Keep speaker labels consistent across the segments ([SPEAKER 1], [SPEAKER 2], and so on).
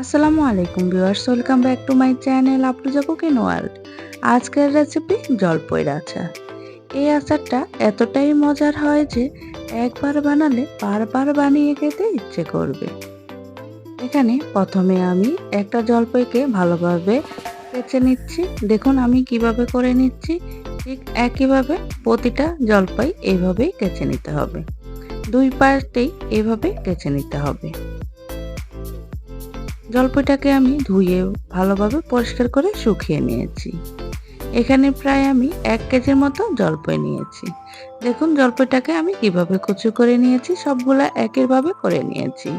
[SPEAKER 1] আসসালামু আলাইকুম viewers, welcome back to my channel আপলুজা cooking world. আজকের রেসিপি জলপইর আচার। এই আচারটা এতটাই মজার হয় যে একবার বানালে বারবার বানিয়ে খেতে ইচ্ছে করবে। এখানে প্রথমে আমি একটা জলপইকে ভালোভাবে কেচে নিচ্ছি। দেখুন আমি কীভাবে করে নিচ্ছি। ঠিক একইভাবে প্রতিটা জলপাই এইভাবেই কেচে নিতে হবে। দুই পাশতেই এইভাবে কেচে নিতে হবে। জলপাইটাকে আমি ধুয়ে ভালোভাবে পরিষ্কার করে শুকিয়ে নিয়েছি। এখানে প্রায় আমি এক কেজির মতো জলপাই নিয়েছি। দেখুন জলপাইটাকে আমি কীভাবে কুচু করে নিয়েছি, সবগুলা একইভাবে করে নিয়েছি।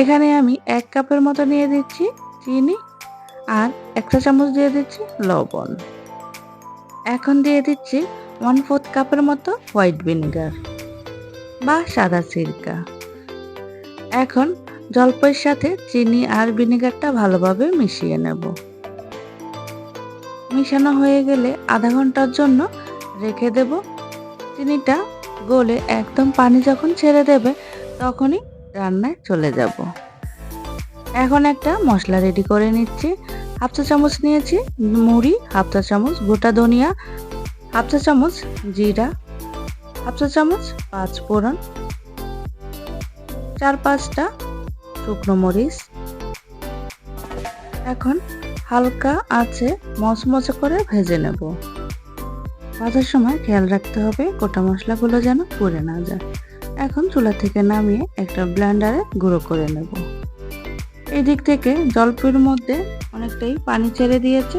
[SPEAKER 1] এখানে আমি এক কাপের মতো নিয়ে দিচ্ছি চিনি আর একটা চামচ দিয়ে দিচ্ছি লবণ। এখন দিয়ে দিচ্ছি ওয়ান ফোর্থ কাপের মতো হোয়াইট ভিনেগার বা সাদা সিরকা। এখন জলপাইয়ের সাথে চিনি আর ভিনেগারটা ভালোভাবে মিশিয়ে নেব। মিশানো হয়ে গেলে আধা ঘণ্টার জন্য রেখে দেব। চিনিটা গলে একদম পানি যখন ছেড়ে দেবে তখনই রান্নায় চলে যাব। এখন একটা মশলা রেডি করে নিচ্ছি। হাফ চা চামচ নিয়েছি মুড়ি, হাফ চা চামচ গোটা ধনিয়া, হাফ চা চামচ জিরা, হাফ চা চামচ পাঁচ ফোড়ন চার পাঁচটা শুকনো মরিচ। এখন হালকা আছে মচমচে করে ভেজে নেব। ভাজার সময় খেয়াল রাখতে হবে গোটা মশলাগুলো যেন পুড়ে না যায়। এখন চুলা থেকে নামিয়ে একটা ব্লেন্ডারে গুঁড়ো করে নেব। এই দিক থেকে জলপির মধ্যে অনেকটাই পানি ছেড়ে দিয়েছে।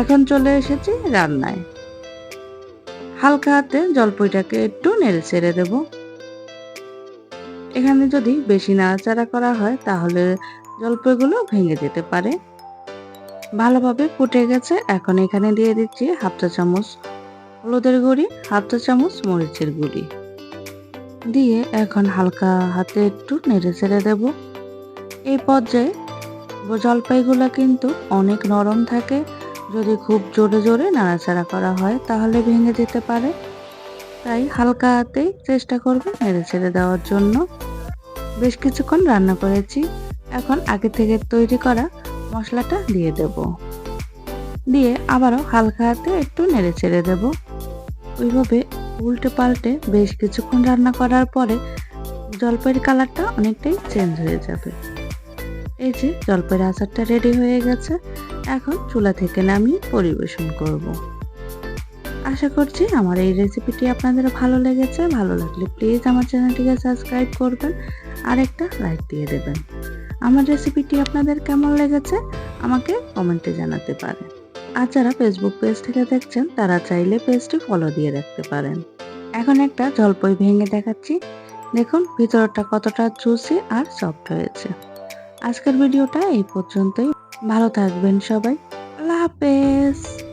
[SPEAKER 1] এখন চলে এসেছি রান্নায়। হালকা হাতে জলপইটাকে একটু নেড়ে ছেড়ে দেবো। এখানে যদি বেশি নাড়াচাড়া করা হয়, তাহলে জলপাইগুলো ভেঙে যেতে পারে। ভালোভাবে ফুটে গেছে। এখন এখানে দিয়ে দিচ্ছি হাফ চা চামচ হলুদের গুঁড়ি, হাফ চা চামচ মরিচের গুঁড়ি। দিয়ে এখন হালকা হাতে একটু নেড়ে ছেড়ে দেব। এই পর্যায়ে জলপাইগুলো কিন্তু অনেক নরম থাকে। যদি খুব জোরে জোরে নাড়াচাড়া করা হয়, তাহলে ভেঙে যেতে পারে। তাই হালকা হাতেই চেষ্টা করবে নেড়ে ছেড়ে দেওয়ার জন্য। বেশ কিছুক্ষণ রান্না করেছি। এখন আগে থেকে তৈরি করা মশলাটা দিয়ে দেব। দিয়ে আবারও হালকা হাতে একটু নেড়ে ছেড়ে দেব। ওইভাবে উল্টে পাল্টে বেশ কিছুক্ষণ রান্না করার পরে জলপাইয়ের কালারটা অনেকটাই চেঞ্জ হয়ে যাবে। এই যে জলপাইয়ের আচারটা রেডি হয়ে গেছে। এখন চুলা থেকে নামিয়ে পরিবেশন করব। আশা করছি আমার এই রেসিপিটি আপনাদের ভালো লেগেছে। ভালো লাগলে প্লিজ আমার চ্যানেলটিকে সাবস্ক্রাইব করবেন। আর একটা লাইক দিয়ে দেবেন। আমার রেসিপিটি আপনাদের কেমন লেগেছে আমাকে কমেন্টে জানাতে পারেন। আর যারা ফেসবুক পেজ থেকে দেখছেন, তারা চাইলে পেজটি ফলো দিয়ে রাখতে পারেন। এখন একটা জলপই ভেঙে দেখাচ্ছি। দেখুন, ভিতরটা কতটা জুসি আর সফট হয়েছে। আজকের ভিডিওটা এই পর্যন্তই। ভালো থাকবেন সবাই। আল্লাহ হাফেজ।